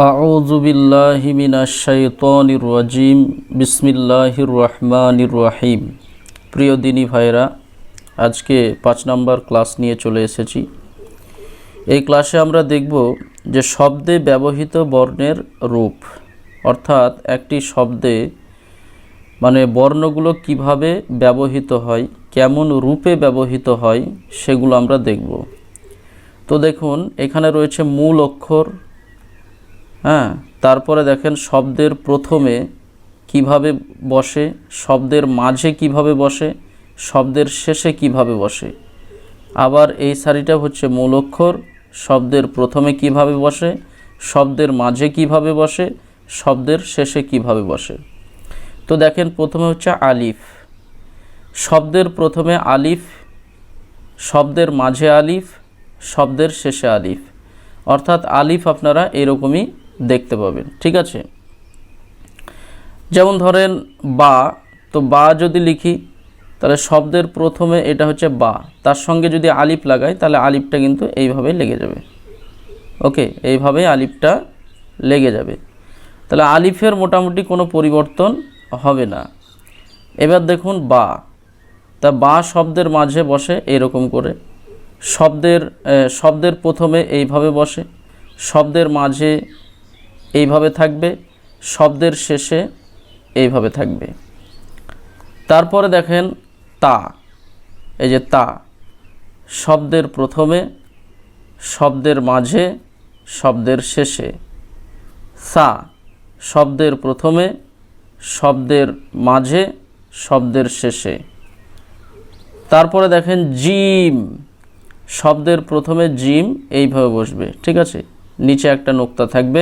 أعوذ بالله من الشيطان الرجيم بسم الله الرحمن الرحيم প্রিয় দিনী ভাইরা আজকে পাঁচ নম্বর ক্লাস নিয়ে চলে এসেছি এই ক্লাসে আমরা দেখব যে শব্দে ব্যবহৃত বর্ণের রূপ অর্থাৎ একটি শব্দে মানে বর্ণগুলো কিভাবে ব্যবহৃত হয় কেমন রূপে ব্যবহৃত হয় সেগুলো আমরা দেখব তো দেখুন এখানে রয়েছে মূল অক্ষর হ্যাঁ তারপরে দেখেন শব্দের প্রথমে কীভাবে বসে, শব্দের মাঝে কীভাবে বসে, শব্দের শেষে কীভাবে বসে। আবার এই সারিটা হচ্ছে মূল অক্ষর, শব্দের প্রথমে কীভাবে বসে, শব্দের মাঝে কীভাবে বসে, শব্দের শেষে কীভাবে বসে। তো দেখেন প্রথমে হচ্ছে আলিফ। শব্দের প্রথমে আলিফ, শব্দের মাঝে আলিফ, শব্দের শেষে আলিফ। অর্থাৎ আলিফ আপনারা এরকমই দেখতে পাবেন, ঠিক আছে? যেমন ধরেন বা, তো বা যদি লিখি, তাহলে শব্দের প্রথমে এটা হচ্ছে বা, তার সঙ্গে যদি আলিফ লাগাই, তাহলে আলিফটা কিন্তু এইভাবে লেগে যাবে। ওকে এইভাবে আলিফটা লেগে যাবে। তাহলে আলিফের মোটামুটি কোনো পরিবর্তন হবে না। এবার দেখুন বা, তা বা শব্দের মাঝে বসে এরকম করে। শব্দের শব্দের প্রথমে এইভাবে বসে, শব্দের মাঝে এইভাবে থাকবে, শব্দের শেষে এইভাবে থাকবে। তারপরে দেখেন তা, এই যে তা, শব্দের প্রথমে, শব্দের মাঝে, শব্দের শেষে। সা, শব্দের প্রথমে, শব্দের মাঝে, শব্দের শেষে। তারপরে দেখেন জিম, শব্দের প্রথমে জিম এইভাবে বসবে, ঠিক আছে? নিচে একটা নোক্তা থাকবে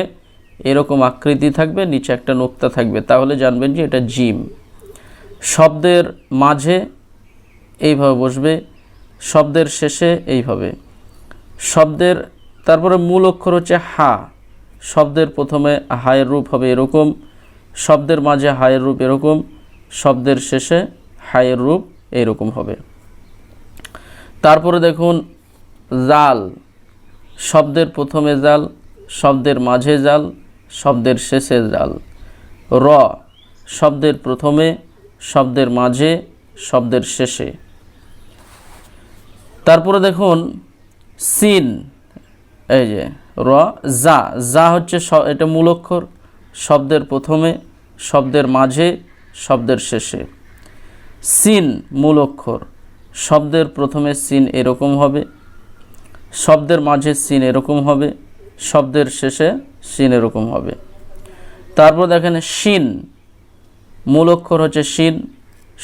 এরকম আকৃতি থাকবে, নিচে একটা নোক্তা থাকবে। তাহলে জানবেন যে এটা জিম। শব্দের মাঝে এইভাবে বসবে, শব্দের শেষে এইভাবে। শব্দের, তারপরে মূল অক্ষর হচ্ছে হা। শব্দের প্রথমে হায়ের রূপ হবে এরকম, শব্দের মাঝে হায়ের রূপ এরকম, শব্দের শেষে হায়ের রূপ এরকম হবে। তারপরে দেখুন, জাল। শব্দের প্রথমে জাল, শব্দের মাঝে জাল শব্দের শেষে জাল। র, শব্দের প্রথমে, শব্দের মাঝে, শব্দের শেষে। তারপরে দেখুন, সিন, এই যে, র, যা যা হচ্ছে এটা মূল অক্ষর। শব্দের প্রথমে, শব্দের মাঝে, শব্দের শেষে। সিন, মূল অক্ষর। শব্দের প্রথমে সিন এরকম হবে। শব্দের মাঝে সিন এরকম হবে। শব্দের শেষে সিন এরকম হবে। তারপর দেখেন শিন। মূল অক্ষর হচ্ছে শিন।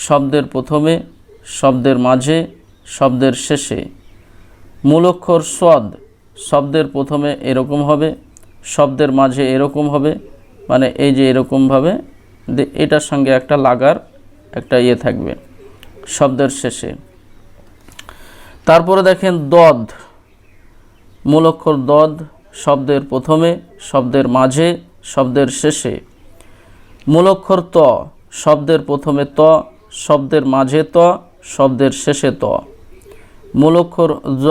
শব্দের প্রথমে, শব্দের মাঝে, শব্দের শেষে। মূল অক্ষর সদ শব্দের প্রথমে এরকম হবে, শব্দের মাঝে এরকম হবে। মানে এই যে এরকমভাবে এটার সঙ্গে একটা লাগার একটা ইয়ে থাকবে, শব্দের শেষে। তারপরে দেখেন দদ। মূল অক্ষর দদ। শব্দের প্রথমে, শব্দের মাঝে, শব্দের শেষে। মূলক্ষর ত, শব্দের প্রথমে ত, শব্দের মাঝে ত, শব্দের শেষে ত। মূলক্ষর জ,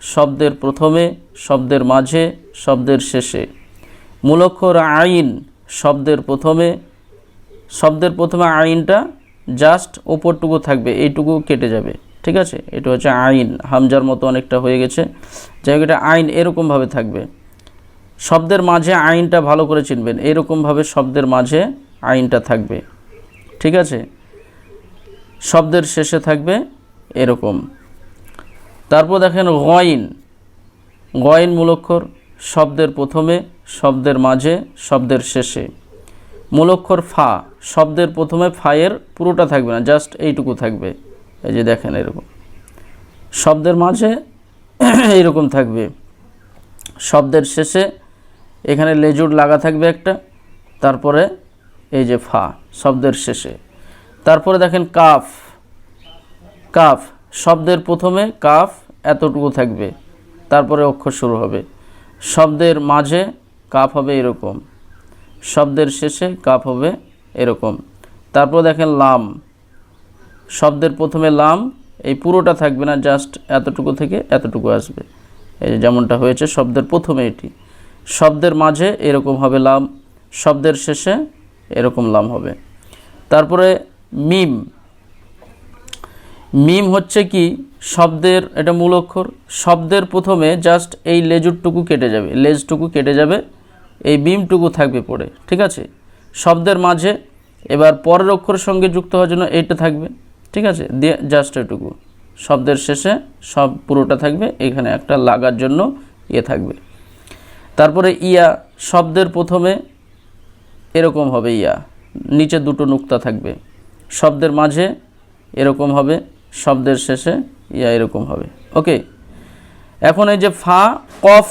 শব্দের প্রথমে, শব্দের মাঝে, শব্দের শেষে। মূলক্ষর আইন, শব্দের প্রথমে শব্দের প্রথমে আইনটা জাস্ট ওপরটুকু থাকবে, এইটুকু কেটে যাবে। ঠিক আছে? এটা হচ্ছে আইন। হামজার মতো অনেকটা হয়ে গেছে। যাই হোক, এটা আইন এরকমভাবে থাকবে। শব্দের মাঝে আইনটা ভালো করে চিনবেন। এরকমভাবে শব্দের মাঝে আইনটা থাকবে। ঠিক আছে? শব্দের শেষে থাকবে এরকম। তারপর দেখেন গয়ন। গয়ন মূলক্ষর শব্দের প্রথমে, শব্দের মাঝে, শব্দের শেষে। মূলক্ষর ফা। শব্দের প্রথমে ফায়ের পুরোটা থাকবে না, জাস্ট এইটুকু থাকবে। এই যে দেখেন এরকম। শব্দের মাঝে এইরকম থাকবে। শব্দের শেষে এখানে লেজুর লাগা থাকবে একটা, তারপরে এই যে ফা, শব্দের শেষে। তারপরে দেখেন কাফ। কাফ, শব্দের প্রথমে কাফ এতটুকু থাকবে, তারপরে অক্ষর শুরু হবে। শব্দের মাঝে কাফ হবে এরকম। শব্দের শেষে কাফ হবে এরকম। তারপর দেখেন লাম। শব্দের প্রথমে লাম, এই পুরোটা থাকবে না জাস্ট এতটুকু থেকে এতটুকু আসবে। এই যেমনটা হয়েছে, শব্দের প্রথমে এটি। শব্দের মাঝে এরকম হবে লাম, শব্দের শেষে এরকম লাম হবে। তারপরে মিম। মিম হচ্ছে কি, শব্দের, এটা মূল অক্ষর, শব্দের প্রথমে জাস্ট এই লেজুরটুকু কেটে যাবে, লেজটুকু কেটে যাবে, এই মিমটুকু থাকবে পড়ে, ঠিক আছে? শব্দের মাঝে, এবার পরের অক্ষরের সঙ্গে যুক্ত হওয়ার জন্য এইটা থাকবে ঠিক আছে? দিয়ে জাস্ট এটুকু। শব্দের শেষে সব পুরোটা থাকবে, এখানে একটা লাগার জন্য ইয়ে থাকবে। তারপরে ইয়া, শব্দের প্রথমে এরকম হবে ইয়া, নিচে দুটো নুক্তা থাকবে। শব্দের মাঝে এরকম হবে, শব্দের শেষে ইয়া এরকম হবে। ওকে এখন এই যে ফা, কফ,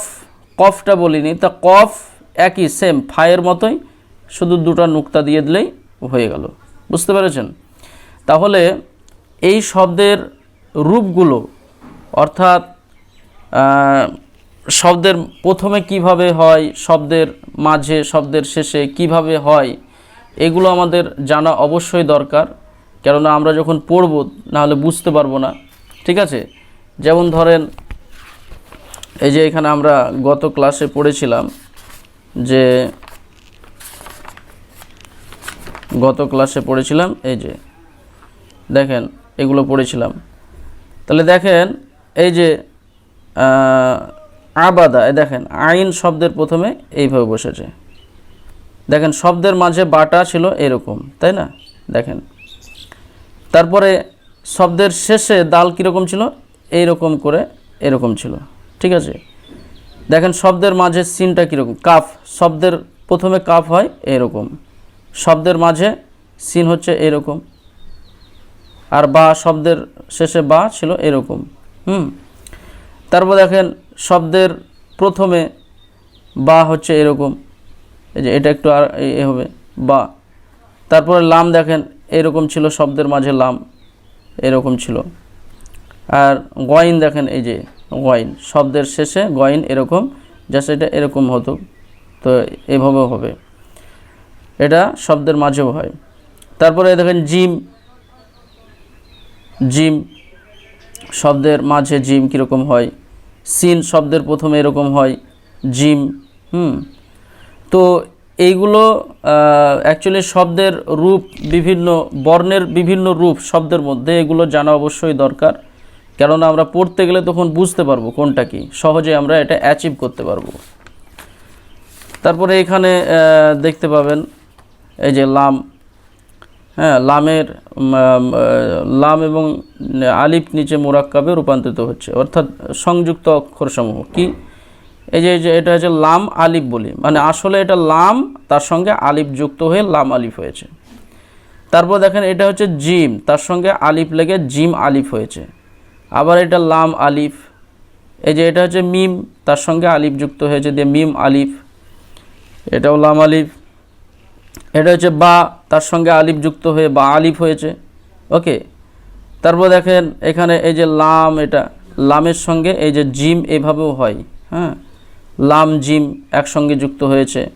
কফটা বলিনি, তা কফ একই সেম ফায়ের মতোই, শুধু দুটো নুক্তা দিয়ে দিলেই হয়ে গেল। বুঝতে পেরেছেন? তাহলে এই শব্দের রূপগুলো, অর্থাৎ শব্দের প্রথমে কীভাবে হয়, শব্দের মাঝে, শব্দের শেষে কীভাবে হয়, এগুলো আমাদের জানা অবশ্যই দরকার। কেননা আমরা যখন পড়ব, নাহলে বুঝতে পারব না। ঠিক আছে? যেমন ধরেন, এই যে এখানে আমরা গত ক্লাসে পড়েছিলাম যে, গত ক্লাসে পড়েছিলাম, এই যে, দেখেন এগুলো পড়েছিলাম। তাহলে দেখেন, এই যে আবাদা দেখেন, আইন শব্দের প্রথমে এইভাবে বসেছে। দেখেন, শব্দের মাঝে বাটা ছিল এরকম, তাই না? দেখেন, তারপরে শব্দের শেষে দাল কীরকম ছিল? এইরকম করে এরকম ছিল, ঠিক আছে? দেখেন, শব্দের মাঝে সিনটা কীরকম? কাফ, শব্দের প্রথমে কাফ হয় এরকম, শব্দের মাঝে সিন হচ্ছে এরকম। আর বা শব্দের শেষে বা ছিল এরকম। হুম? তারপর দেখেন শব্দের প্রথমে বা হচ্ছে এরকম। এই যে এটা একটু আর এ- হবে, বা। তারপরে লাম দেখেন এরকম ছিল, শব্দের মাঝে লাম এরকম ছিল। আর গয়েন দেখেন এই যে গয়েন শব্দের শেষে গয়েন এরকম, জাস্ট এটা এরকম হতো, তো এভাবেও হবে। এটা শব্দের মাঝেও হয়। তারপরে দেখেন জিম জিম, শব্দের মাঝে জিম কীরকম হয়? সিন শব্দের প্রথমে এরকম হয়, জিম, হুম। তো এইগুলো অ্যাকচুয়ালি শব্দের রূপ বিভিন্ন, বর্ণের বিভিন্ন রূপ শব্দের মধ্যে এগুলো জানা অবশ্যই দরকার। কেননা আমরা পড়তে গেলে তখন বুঝতে পারব কোনটা কি। সহজে আমরা এটা অ্যাচিভ করতে পারব। তারপরে এখানে দেখতে পাবেন, এই যে লাম হ্যাঁ লামের লাম এবং আলিফ নিচে মোরাক্কাবে রূপান্তরিত হচ্ছে। অর্থাৎ সংযুক্ত অক্ষরসমূহ। কি? এই যে, এটা হচ্ছে লাম, আলিফ বলি। মানে আসলে এটা লাম, তার সঙ্গে আলিফ যুক্ত হয়ে লাম, আলিফ হয়েছে। তারপর দেখেন, এটা হচ্ছে জিম, তার সঙ্গে আলিফ লেগে জিম, আলিফ হয়েছে। আবার এটা লাম, আলিফ। এই যে, এটা হচ্ছে মিম, তার সঙ্গে আলিফ যুক্ত হয়েছে। দিয়ে মিম, আলিফ। এটাও লাম, আলিফ। এটা হচ্ছে বা, তার সঙ্গে আলিফ যুক্ত হয়ে বা আলিফ হয়েছে। ওকে? তারপর দেখেন, এখানে এই যে লাম এটা, লামের সঙ্গে এই যে জিম এভাবেও হয় হ্যাঁ? লাম, জিম একসঙ্গে যুক্ত হয়েছে।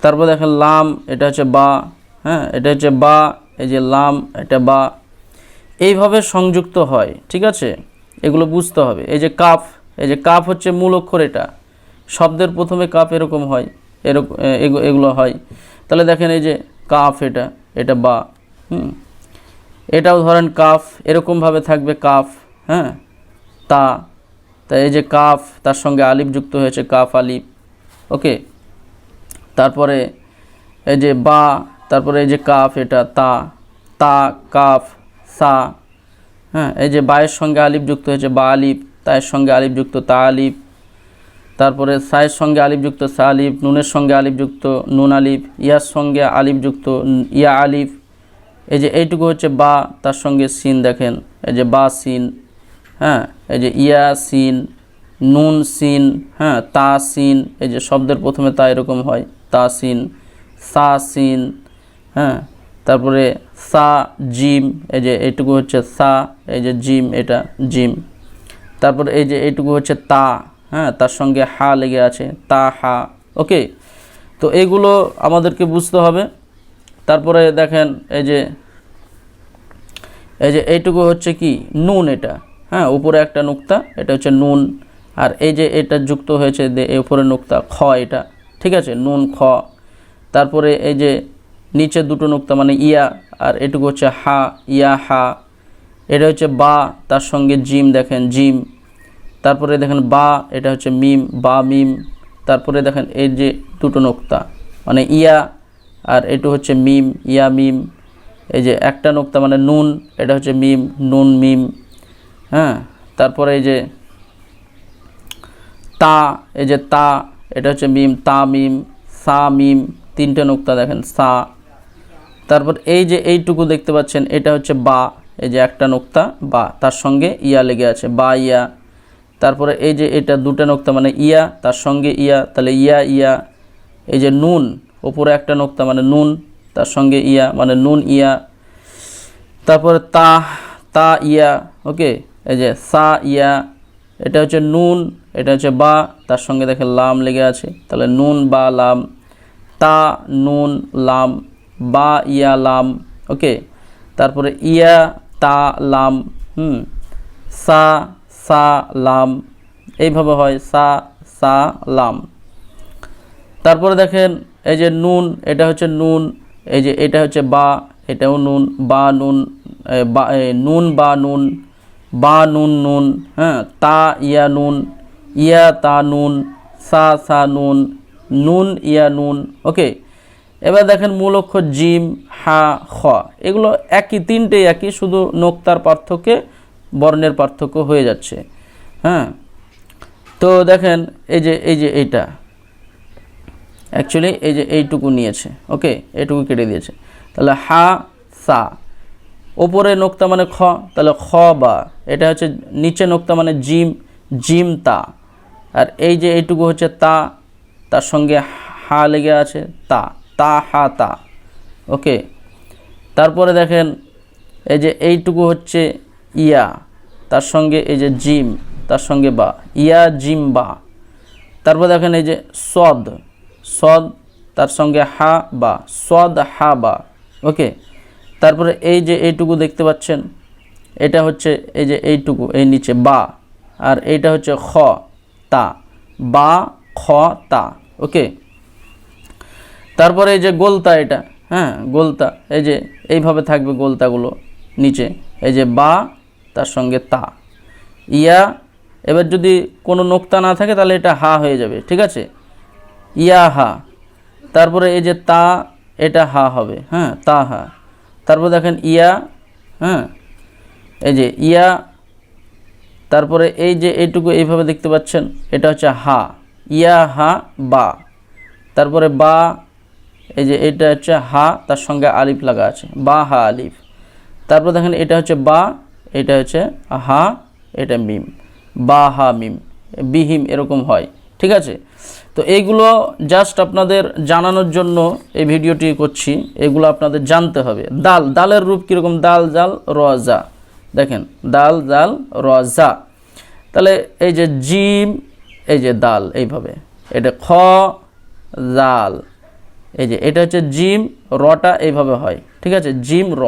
তারপর দেখেন, লাম, এটা হচ্ছে বা হ্যাঁ? এটা হচ্ছে বা, এই যে লাম, এটা বা। এইভাবে সংযুক্ত হয়, ঠিক আছে? এগুলো বুঝতে হবে। এই যে কাফ, এই যে কাফ হচ্ছে মূল অক্ষর এটা। শব্দের প্রথমে কাফ এরকম হয় এরকম এগু- এগুলো হয়। তাহলে দেখেন এই যে কাফ এটা এটা বা, হুম। এটাও ধরেন কাফ, এরকমভাবে থাকবে কাফ হ্যাঁ? তা তা এই যে কাফ, তার সঙ্গে আলিফ যুক্ত হয়েছে, কাফ, আলিফ, ওকে? তারপরে এই যে বা, তারপরে এই যে কাফ এটা, তা তা, কাফ, সা হ্যাঁ? এই যে বায়ের সঙ্গে আলিফ যুক্ত হয়েছে, বা আলিফ, তায়ের সঙ্গে আলিফ যুক্ত, তা, আলিফ তারপরে সায়ের সঙ্গে আলিফ যুক্ত সা আলিফ, নুনের সঙ্গে আলিফ যুক্ত নুন আলিফ, ইয়ার সঙ্গে আলিফ যুক্ত ইয়া আলিফ। এই যে এইটুকু হচ্ছে বা, তার সঙ্গে সিন দেখেন। এই যে বা সিন হ্যাঁ? এই যে ইয়া সিন, নুন সিন হ্যাঁ? তা সিন, এই যে শব্দের প্রথমে তা এরকম হয়। তা সিন, সা সিন হ্যাঁ? তারপরে সা জিম, এই যে এইটুকু হচ্ছে সা, এই যে জিম, এটা জিম। তারপর এই যে এইটুকু হচ্ছে তা। হ্যাঁ তার সঙ্গে হা লেগে আছে, তা, হা, ওকে? তো এইগুলো আমাদেরকে বুঝতে হবে। তারপরে দেখেন, এই যে এই যে এইটুকু হচ্ছে কি? নুন এটা। হ্যাঁ উপরে একটা নুক্তা, এটা হচ্ছে নুন। আর এই যে এটা যুক্ত হয়েছে উপরে নোক্তা, খ এটা। ঠিক আছে? নুন, খ। তারপরে এই যে নিচে দুটো নোক্তা মানে ইয়া, আর এটুকু হচ্ছে হা, ইয়া, হা। এটা হচ্ছে বা, তার সঙ্গে জিম, দেখেন, জিম। তারপরে দেখেন বা, এটা হচ্ছে মিম, বা, মিম। তারপরে দেখেন এই যে দুটো নোক্তা মানে ইয়া আর এটু হচ্ছে মিম, ইয়া, মিম। এই যে একটা নোক্তা মানে নুন, এটা হচ্ছে মিম, নুন, মিম। হ্যাঁ তারপরে এই যে তা, এই যে তা, এটা হচ্ছে মিম, তা, মিম, সা, মিম, তিনটে নোক্তা দেখেন, সা। তারপর এই যে এইটুকু দেখতে পাচ্ছেন, এটা হচ্ছে বা, এই যে একটা নোক্তা, বা, তার সঙ্গে ইয়া লেগে আছে, বা, ইয়া। তারপরে এই যে এটা দুটো নোক্তা মানে ইয়া, তার সঙ্গে ইয়া, তাহলে ইয়া ইয়া। এই যে নুন, ওপরে একটা নোক্তা মানে নুন, তার সঙ্গে ইয়া মানে নুন, ইয়া। তারপরে তা তা, ইয়া, ওকে? এই যে সা, ইয়া। এটা হচ্ছে নুন, এটা হচ্ছে বা, তার সঙ্গে দেখে লাম লেগে আছে। তাহলে নুন, বা, লাম। তা, নুন, লাম, বা, ইয়া, লাম, ওকে? তারপরে ইয়া, তা, লাম, হুম? সা সা, লাম, এইভাবে হয় সা সা, লাম। তারপরে দেখেন, এই যে নুন, এটা হচ্ছে নুন, এই যে এটা হচ্ছে বা, এটাও নুন, বা নুন বা নুন বা নুন বা নুন নুন হ্যাঁ তা, ইয়া, নুন, ইয়া, তা, নুন, সা সা, নুন নুন, ইয়া, নুন, ওকে। এবার দেখেন মূল অক্ষর জিম, হা, খ, এগুলো একই, তিনটেই একই, শুধু নোক্তার পার্থক্যে বর্ণের পার্থক্য হয়ে যাচ্ছে। হ্যাঁ? তো দেখেন, এই যে এই যে এইটা। অ্যাকচুয়ালি এই যে এইটুকু নিয়েছে। ওকে এইটুকু কেটে দিয়েছে। তাহলে হা, সা। ওপরে নোক্তা মানে খ, তাহলে খ বা। এটা হচ্ছে নিচে নোক্তা মানে জিম জিম তা। আর এই যে এইটুকু হচ্ছে তা, তার সঙ্গে হা লেগে আছে তা তা, হা, তা। ওকে তারপরে দেখেন, এই যে এইটুকু হচ্ছে ইয়া, তার সঙ্গে এই যে জিম, তার সঙ্গে বা, ইয়া জিম বা। তারপর দেখেন এই যে সদ সদ, তার সঙ্গে হা বা, সদ হা বা, ওকে? তারপরে এই যে এইটুকু দেখতে পাচ্ছেন, এটা হচ্ছে এই যে এইটুকু, এই নিচে বা, আর এইটা হচ্ছে খ, তা, বা, খ, তা, ওকে? তারপরে এই যে গোলতা এটা হ্যাঁ গোলতা, এই যে এইভাবে থাকবে গোলতাগুলো নিচে, এই যে বা তার সঙ্গে তা। ইয়া, এবার যদি কোনো নোক্তা না থাকে তাহলে এটা হা হয়ে যাবে, ঠিক আছে? ইয়া হা তারপরে এই যে তা, এটা হা হবে হ্যাঁ তা হা। তারপর দেখেন ইয়া হ্যাঁ এই যে ইয়া, তারপরে এই যে এইটুকু এইভাবে দেখতে পাচ্ছেন, এটা হচ্ছে হা। ইয়া হা বা। তারপরে বা, এই যে এটা হচ্ছে হা, তার সঙ্গে আলিফ লাগা আছে, বা হা আলিফ। তারপর দেখেন এটা হচ্ছে বা এটা হচ্ছে হা এটা মিম। বা হা মিম, বিহিম এরকম হয়, ঠিক আছে? তো এইগুলো জাস্ট আপনাদের জানানোর জন্য এই ভিডিওটি করছি, এগুলো আপনাদের জানতে হবে। দাল, দালের রূপ কীরকম? দাল, জাল, রজা। দেখেন, দাল, জাল, রজা। তাহলে এই যে জিম, এই যে দাল, এইভাবে। এটা খ, জাল। এই যে এটা হচ্ছে জিম, রটা এইভাবে হয়, ঠিক আছে? জিম, র।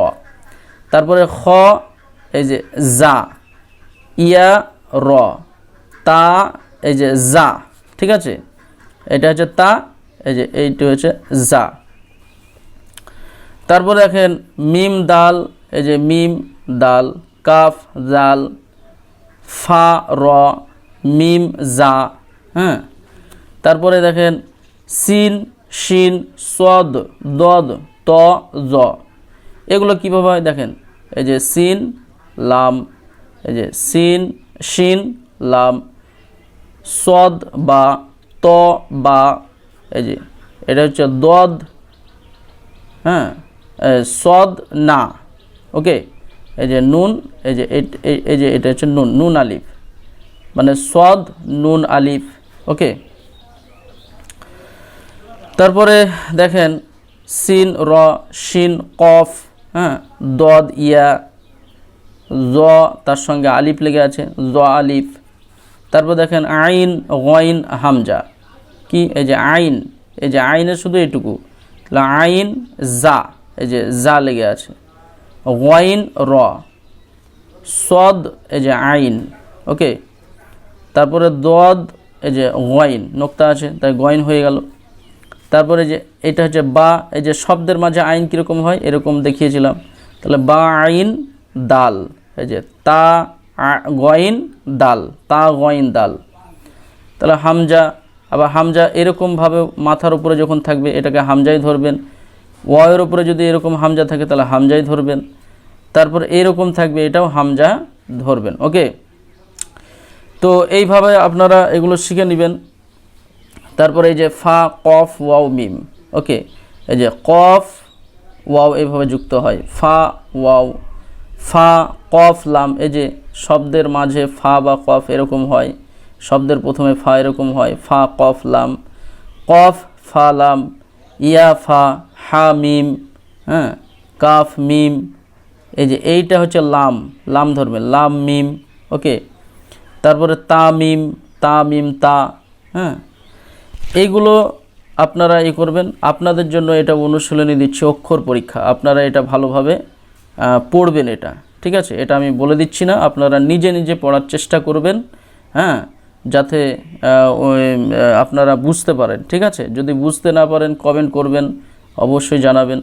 তারপরে খ এই যে জা ইয়া, র, তা, এই যে জা ঠিক আছে? এটা হচ্ছে তা, এই যে এইটি হচ্ছে জা তারপরে দেখেন, মিম দাল, এই যে মিম দাল, কাফ, জাল, ফা, র, মিম জা হ্যাঁ? তারপরে দেখেন, সিন, শিন, সদ, দদ, ত, জ। এগুলো কীভাবে হয় দেখেন? এই যে সিন লাম, এই যে সিন, শিন, লাম, সদ বা ত বা, এই যে, এটা হচ্ছে দদ হ্যাঁ সদ, না, ওকে, এই যে নুন, এই যে এই যে এটা হচ্ছে নুন নুন আলিফ মানে সদ, নুন আলিফ, ওকে। তারপরে দেখেন, সিন, র, শিন, কফ হ্যাঁ দদ, ইয়া জ তার সঙ্গে আলিফ লেগে আছে, জ আলিফ। তারপর দেখেন আইন, গইন, হামজা। কি? এই যে আইন, এই যে আইনের শুধু এটুকু। তাহলে আইন, জা, এই যে জা লেগে আছে। গইন, র। সদ, এই যে আইন। ওকে? তারপরে দদ, এই যে গয়ন নোক্তা আছে, তাই গয়ন হয়ে গেল। তারপরে যে এটা হচ্ছে বা, এই যে শব্দের মাঝে আইন কীরকম হয়, এরকম দেখিয়েছিলাম। তাহলে বা, আইন, দাল। এই যে তা গয়ন, দাল। তা, গয়ন, দাল। তাহলে হামজা, আবার হামজা এরকমভাবে মাথার উপরে যখন থাকবে, এটাকে হামজাই ধরবেন। ওয়ের উপরে যদি এরকম হামজা থাকে, তাহলে হামজাই ধরবেন। তারপর এরকম থাকবে, এটাও হামজা ধরবেন। ওকে? তো এইভাবে আপনারা এগুলো শিখে নেবেন। তারপরে এই যে ফা, কফ, ওয়াও, মিম। ওকে? এই যে কফ, ওয়াও এইভাবে যুক্ত হয়। ফা, ওয়াও। ফা কফ, লাম, এই যে শব্দের মাঝে ফা বা কফ এরকম হয়, শব্দের প্রথমে ফা এরকম হয়, ফা, কফ, লাম, কফ, ফা, লাম, ইয়া, ফা, হা, মিম হ্যাঁ কাফ, মিম, এই যে এইটা হচ্ছে লাম লাম ধরবে, লাম, মিম, ওকে, তারপরে তা, মিম তা মিম, তা হ্যাঁ এইগুলো আপনারা ই করবেন, আপনাদের জন্য এটা অনুশীলনী দিচ্ছি, অক্ষর পরীক্ষা, আপনারা এটা ভালোভাবে পড়বেন এটা। ঠিক আছে? এটা আমি বলে দিচ্ছি না। আপনারা নিজে নিজে পড়ার চেষ্টা করবেন হ্যাঁ? যাতে আপনারা বুঝতে পারেন, ঠিক আছে? যদি বুঝতে না পারেন কমেন্ট করবেন, অবশ্যই জানাবেন।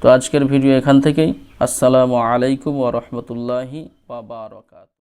তো আজকের ভিডিও এখান থেকেই। আসসালামু আলাইকুম ওরহমতুল্লাহি বারাকাতুহু।